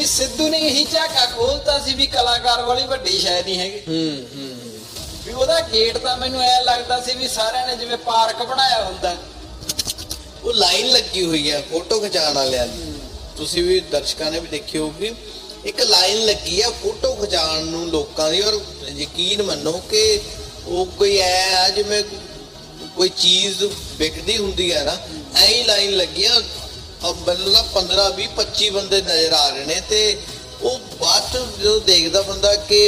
ਵੀ ਸਿੱਧੂ ਨੇ ਇਹੀ ਝਾਕਾ ਖੋਲਤਾ ਸੀ ਵੀ ਕਲਾਕਾਰ ਵਾਲੀ ਵੱਡੀ ਸ਼ਾਇਦ ਨਹੀਂ ਹੈਗੀ। ਹੂੰ ਹੂੰ। ਵੀ ਉਹਦਾ ਗੇਟ ਤਾਂ ਮੈਨੂੰ ਐ ਲੱਗਦਾ ਸੀ ਵੀ ਸਾਰਿਆਂ ਨੇ ਜਿਵੇਂ ਪਾਰਕ ਬਣਾਇਆ ਹੁੰਦਾ। ਉਹ ਲਾਈਨ ਲੱਗੀ ਹੋਈ ਹੈ ਫੋਟੋ ਖਿਚਾਉਣ ਵਾਲਿਆਂ ਦੀ। ਤੁਸੀਂ ਵੀ ਦਰਸ਼ਕਾਂ ਨੇ ਵੀ ਦੇਖੀ ਹੋਊਗੀ ਇੱਕ ਲਾਈਨ ਲੱਗੀ ਆ ਫੋਟੋ ਖਿਚਾਉਣ ਨੂੰ ਲੋਕਾਂ ਦੀ ਔਰ ਯਕੀਨ ਮੰਨੋ ਕਿ ਉਹ ਕੋਈ ਐ ਆ ਜਿਵੇਂ ਕੋਈ ਚੀਜ਼ ਵਿਕਦੀ ਹੁੰਦੀ ਹੈ ਨਾ ਐਂ ਲਾਈਨ ਲੱਗੀ ਆ ਬੰਦਾ 15 20 25 ਬੰਦੇ ਨਜ਼ਰ ਆ ਰਹੇ ਨੇ ਤੇ ਉਹ ਬਾਅਦ ਜਦੋਂ ਦੇਖਦਾ ਬੰਦਾ ਕਿ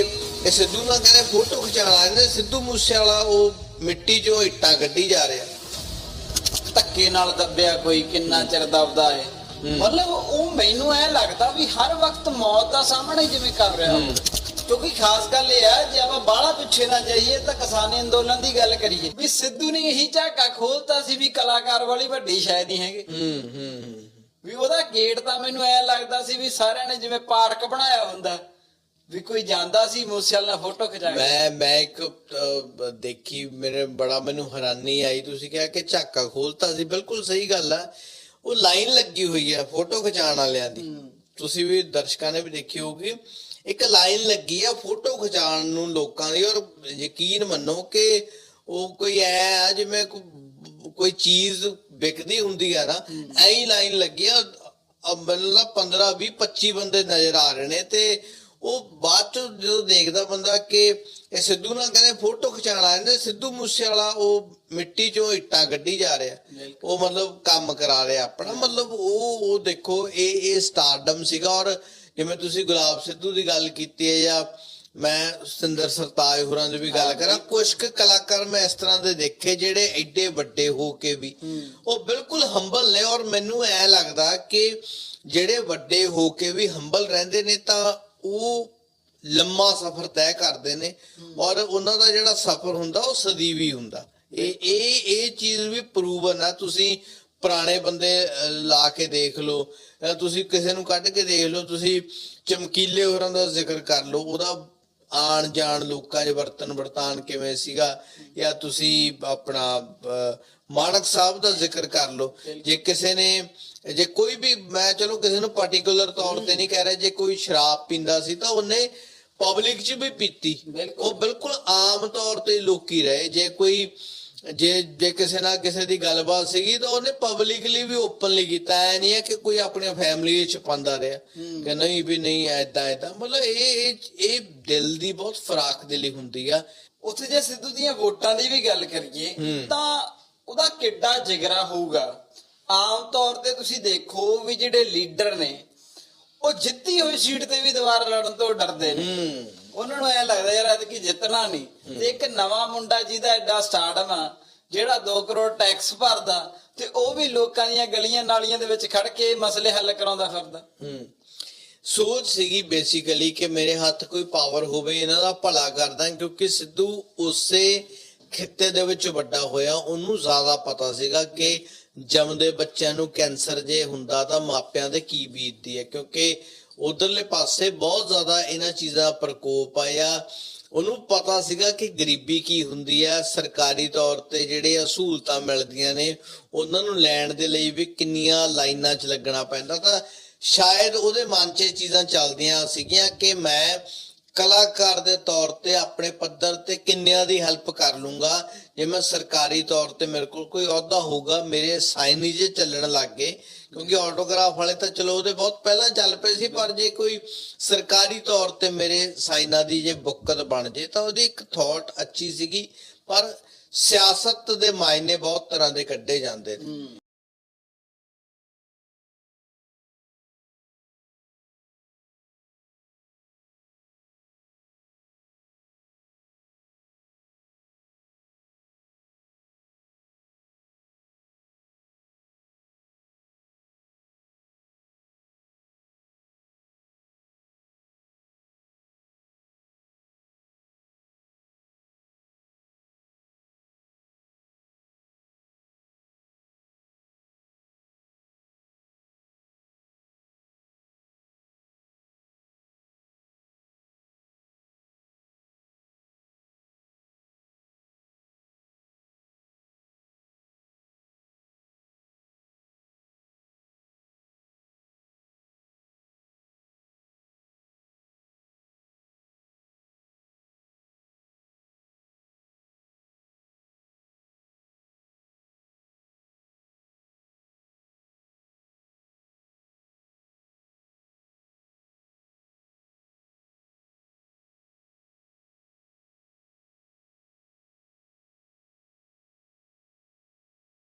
ਇਹ ਸਿੱਧੂ ਨਾਲ ਕਹਿੰਦੇ ਫੋਟੋ ਖਿਚਾਉਣ ਆਏ ਨੇ ਸਿੱਧੂ ਮੂਸੇ ਵਾਲਾ ਉਹ ਮਿੱਟੀ ਚੋਂ ਇੱਟਾਂ ਕੱਢੀ ਜਾ ਰਿਹਾ। ਧੱਕੇ ਨਾਲ ਦੱਬਿਆ ਕੋਈ ਕਿੰਨਾ ਚਿਰ ਦਬਦਾ ਏ ਮਤਲਬ ਉਹ ਮੈਨੂੰ ਐ ਲੱਗਦਾ ਵੀ ਹਰ ਵਕਤ ਮੌਤ ਦਾ ਸਾਹਮਣਾ ਹੀ ਜਿਵੇਂ ਕਰ ਰਿਹਾ ਕਿਉਂਕਿ ਖਾਸ ਗੱਲ ਇਹ ਆ ਜੇ ਆਪਾਂ ਬਾਹਲਾ ਪਿੱਛੇ ਨਾ ਜਾਈਏ ਤਾਂ ਕਿਸਾਨੀ ਅੰਦੋਲਨ ਦੀ ਗੱਲ ਕਰੀਏ। ਵੀ ਸਿੱਧੂ ਨੇ ਇਹੀ ਝਾਕਾ ਖੋਲਤਾ ਸੀ ਵੀ ਕਲਾਕਾਰ ਵਾਲੀ ਵੱਡੀ ਸ਼ਾਇਦ ਨਹੀਂ ਹੈਗੀ। ਹੂੰ ਹੂੰ। ਵੀ ਉਹਦਾ ਗੇਟ ਤਾਂ ਮੈਨੂੰ ਐ ਲੱਗਦਾ ਸੀ ਵੀ ਸਾਰਿਆਂ ਨੇ ਜਿਵੇਂ ਪਾਰਕ ਬਣਾਇਆ ਹੁੰਦਾ ਵੀ ਕੋਈ ਜਾਂਦਾ ਸੀ ਮੂਸੇਵਾਲ ਨਾਲ ਫੋਟੋ ਖਿਚਾ ਕੇ ਮੈਂ ਮੈਂ ਇੱਕ ਅਹ, ਦੇਖੀ ਮੇਰੇ ਬੜਾ ਮੈਨੂੰ ਹੈਰਾਨੀ ਆਈ ਤੁਸੀਂ ਕਿਹਾ ਕਿ ਝਾਕਾ ਖੋਲਤਾ ਸੀ। ਬਿਲਕੁਲ ਸਹੀ ਗੱਲ ਆ। ਉਹ ਲਾਈਨ ਲੱਗੀ ਹੋਈ ਹੈ ਫੋਟੋ ਖਿਚਾਉਣ ਵਾਲਿਆਂ ਦੀ। ਤੁਸੀਂ ਵੀ ਦਰਸ਼ਕਾਂ ਨੇ ਵੀ ਦੇਖੀ ਹੋਊਗੀ ਇੱਕ ਲਾਈਨ ਲੱਗੀ ਆ ਫੋਟੋ ਖਿਚਾਉਣ ਨੂੰ ਲੋਕਾਂ ਦੀ ਔਰ ਯਕੀਨ ਮੰਨੋ ਕਿ ਉਹ ਕੋਈ ਐ ਆ ਜਿਵੇਂ ਕੋ- ਕੋਈ ਚੀਜ਼ ਵਿਕਦੀ ਹੁੰਦੀ ਆ ਨਾ ਐਂ ਹੀ ਲਾਈਨ ਲੱਗੀ ਆ ਅਬ ਬੰਦਾ 15 20 25 ਬੰਦੇ ਨਜ਼ਰ ਆ ਰਹੇ ਨੇ ਤੇ ਉਹ ਬਾਅਦ ਚ ਜਦੋਂ ਦੇਖਦਾ ਬੰਦਾ ਕਿ ਇਹ ਸਿੱਧੂ ਨਾਲ ਕਹਿੰਦੇ ਫੋਟੋ ਖਿਚਾਉਣ ਆਏ ਨੇ ਸਿੱਧੂ ਮੂਸੇ ਵਾਲਾ ਉਹ ਮਿੱਟੀ ਚੋਂ ਇੱਟਾਂ ਕੱਢੀ ਜਾ ਰਿਹਾ। ਉਹ ਮਤਲਬ ਕੰਮ ਕਰਾ ਰਿਹਾ ਆਪਣਾ ਮਤਲਬ ਉਹ ਉਹ ਦੇਖੋ ਇਹ ਇਹ ਸਟਾਰਡਮ ਸੀਗਾ ਔਰ ਜਿਵੇਂ ਤੁਸੀਂ ਗੁਲਾਬ ਸਿੱਧੂ ਦੀ ਗੱਲ ਕੀਤੀ ਹੈ ਜਾਂ ਮੈਂ ਸਿੰਦਰ ਸਰਤਾਜ ਹੋਰਾਂ ਦੀ ਵੀ ਗੱਲ ਕਰਾਂ। ਕੁਝ ਕੁ ਕਲਾਕਾਰ ਮੈਂ ਇਸ ਤਰ੍ਹਾਂ ਦੇ ਦੇਖੇ ਜਿਹੜੇ ਐਡੇ ਵੱਡੇ ਹੋ ਕੇ ਵੀ ਉਹ ਬਿਲਕੁਲ ਹੰਬਲ ਨੇ ਔਰ ਮੈਨੂੰ ਐ ਲੱਗਦਾ ਕਿ ਜਿਹੜੇ ਵੱਡੇ ਹੋ ਕੇ ਵੀ ਹੰਬਲ ਰਹਿੰਦੇ ਨੇ ਤਾਂ ਉਹ ਲੰਮਾ ਸਫ਼ਰ ਤੈਅ ਕਰਦੇ ਨੇ ਔਰ ਉਹਨਾਂ ਦਾ ਜਿਹੜਾ ਸਫ਼ਰ ਹੁੰਦਾ ਉਹ ਸਦੀਵੀ ਹੁੰਦਾ। ਇਹ ਇਹ ਇਹ ਚੀਜ਼ ਵੀ ਪ੍ਰੂਵਨ ਆ। ਤੁਸੀਂ ਪੁਰਾਣੇ ਬੰਦੇ ਲਾ ਕੇ ਦੇਖ ਲਓ ਤੁਸੀਂ ਕਿਸੇ ਨੂੰ ਕੱਢ ਕੇ ਦੇਖ ਲਓ ਤੁਸੀਂ ਚਮਕੀਲੇ ਹੋਰਾਂ ਦਾ ਜ਼ਿਕਰ ਕਰ ਲਓ ਉਹਦਾ ਆਣ ਜਾਣ ਲੋਕਾਂ 'ਚ ਵਰਤਨ ਵਰਤਾਨ ਕਿਵੇਂ ਸੀਗਾ ਜਾਂ ਤੁਸੀਂ ਆਪਣਾ ਅਹ, ਸਾਹਿਬ ਦਾ ਜ਼ਿਕਰ ਕਰ ਲਓ ਜੇ ਕਿਸੇ ਨੇ ਜੇ ਕੋਈ ਵੀ ਮੈਂ ਚਲੋ ਕਿਸੇ ਨੂੰ ਪਾਰਟਿਕੂਲਰ ਤੌਰ ਤੇ ਨਹੀਂ ਕਹਿ ਰਿਹਾ ਜੇ ਕੋਈ ਸ਼ਰਾਬ ਪੀਂਦਾ ਸੀ ਤਾਂ ਉਹਨੇ ਪਬਲਿਕ 'ਚ ਵੀ ਪੀਤੀ ਬਿਲਕੁਲ। ਉਹ ਬਿਲਕੁਲ ਆਮ ਤੌਰ ਤੇ ਲੋਕੀ ਰਹੇ ਜੇ ਕੋਈ ਜੇ ਜੇ ਕਿਸੇ ਨਾਲ ਕਿਸੇ ਦੀ ਗੱਲਬਾਤ ਸੀਗੀ ਤਾਂ ਉਹਨੇ ਪਬਲਿਕਲੀ ਵੀ ਓਪਨਲੀ ਕੀਤਾ। ਐ ਨਹੀਂ ਹੈ ਕਿ ਕੋਈ ਆਪਣੀ ਫੈਮਿਲੀ ਵਿੱਚ ਪਾਉਂਦਾ ਰਿਹਾ ਕਿ ਨਹੀਂ ਵੀ ਨਹੀਂ ਐਦਾਂ ਐਦਾਂ ਮਤਲਬ ਇਹ ਇਹ ਦਿਲ ਦੀ ਬਹੁਤ ਫਰਾਖ ਦਿਲੀ ਹੁੰਦੀ ਆ। ਉੱਥੇ ਜੇ ਸਿੱਧੂ ਦੀਆਂ ਵੋਟਾਂ ਦੀ ਵੀ ਗੱਲ ਕਰੀਏ। ਤਾਂ ਉਹਦਾ ਕਿੱਡਾ ਜਿਗਰਾ ਹੋਊਗਾ। ਆਮ ਤੌਰ ਤੇ ਤੁਸੀਂ ਦੇਖੋ ਵੀ ਜਿਹੜੇ ਲੀਡਰ ਨੇ ਉਹ ਜਿੱਤੀ ਹੋਈ ਸੀਟ ਤੇ ਵੀ ਦੁਬਾਰਾ ਲੜਨ ਤੋਂ ਡਰਦੇ ਨੇ। ਉਹਨਾਂ ਨੂੰ ਐ ਲੱਗਦਾ ਯਾਰ ਐਤਕੀ ਜਿੱਤਣਾ ਨਹੀਂ। ਤੇ ਇੱਕ ਨਵਾਂ ਮੁੰਡਾ ਜਿਹਦਾ ਐਡਾ ਸਟਾਰਡਮ ਆ ਜਿਹੜਾ 2 ਕਰੋੜ ਟੈਕਸ ਭਰਦਾ, ਤੇ ਉਹ ਵੀ ਲੋਕਾਂ ਦੀਆਂ ਗਲੀਆਂ ਨਾਲੀਆਂ ਦੇ ਵਿੱਚ ਖੜ ਕੇ ਮਸਲੇ ਹੱਲ ਕਰਾਉਂਦਾ ਫਿਰਦਾ। ਹੂੰ। ਸੋਚ ਸੀਗੀ ਬੇਸਿਕਲੀ ਕਿ ਮੇਰੇ ਹੱਥ ਕੋਈ ਪਾਵਰ ਹੋਵੇ, ਇਹਨਾਂ ਦਾ ਭਲਾ ਕਰਦਾ ਕਿਉਂਕਿ ਸਿੱਧੂ ਉਸੇ ਖਿੱਤੇ ਦੇ ਵਿੱਚ ਵੱਡਾ ਹੋਇਆ। ਉਹਨੂੰ ਜ਼ਿਆਦਾ ਪਤਾ ਸੀਗਾ ਕਿ ਜੰਮਦੇ ਬੱਚਿਆਂ ਨੂੰ ਕੈਂਸਰ ਜੇ ਹੁੰਦਾ ਤਾਂ ਮਾਪਿਆਂ ਦੇ ਕੀ ਬੀਤਦੀ ਹੈ, ਕਿਉਂਕਿ ਉਧਰਲੇ ਪਾਸੇ ਬਹੁਤ ਜ਼ਿਆਦਾ ਇਹਨਾਂ ਚੀਜ਼ਾਂ ਪ੍ਰਕੋਪ ਆਇਆ। ਉਹਨੂੰ ਪਤਾ ਸੀਗਾ ਕਿ ਗਰੀਬੀ ਕੀ ਹੁੰਦੀ ਹੈ ਸਰਕਾਰੀ ਤੌਰ ਤੇ ਜਿਹੜੇ ਸਹੂਲਤਾਂ ਮਿਲਦੀਆਂ ਨੇ, ਉਹਨਾਂ ਨੂੰ ਲੈਣ ਦੇ ਲਈ ਵੀ ਕਿੰਨੀਆਂ ਲਾਈਨਾਂ 'ਚ ਲੱਗਣਾ ਪੈਂਦਾ। ਤਾਂ ਸ਼ਾਇਦ ਉਹਦੇ ਮਨ 'ਚ ਇਹ ਚੀਜ਼ਾਂ ਚੱਲਦੀਆਂ ਸੀਗੀਆਂ ਕਿ ਮੈਂ ਕਲਾਕਾਰ ਦੇ ਤੌਰ ਤੇ ਆਪਣੇ ਪੱਧਰ ਤੇ ਕਿੰਨਿਆਂ ਦੀ ਹੈਲਪ ਕਰ ਲੂੰਗਾ? ਜੇ ਮੈਂ ਸਰਕਾਰੀ ਤੌਰ ਤੇ ਮੇਰੇ ਕੋਲ ਕੋਈ ਅਹੁਦਾ ਹੋਊਗਾ, ਮੇਰੇ ਸਾਈਨ ਹੀ ਜੇ ਚੱਲਣ ਲੱਗ ਗਏ, ਕਿਉਂਕਿ ਆਟੋਗ੍ਰਾਫ ਵਾਲੇ ਤਾਂ ਚਲੋ ਉਹਦੇ ਬਹੁਤ ਪਹਿਲਾਂ ਚੱਲ ਪਏ ਸੀ, ਪਰ ਜੇ ਕੋਈ ਸਰਕਾਰੀ ਤੌਰ ਤੇ ਮੇਰੇ ਸਾਈਨਾਂ ਦੀ ਜੇ ਬੁੱਕਤ ਬਣ ਜੇ, ਤਾਂ ਉਹਦੀ ਇੱਕ ਥਾਟ ਅੱਛੀ ਸੀਗੀ, ਪਰ ਸਿਆਸਤ ਦੇ ਮਾਇਨੇ ਬਹੁਤ ਤਰ੍ਹਾਂ ਦੇ ਕੱਢੇ ਜਾਂਦੇ ਨੇ।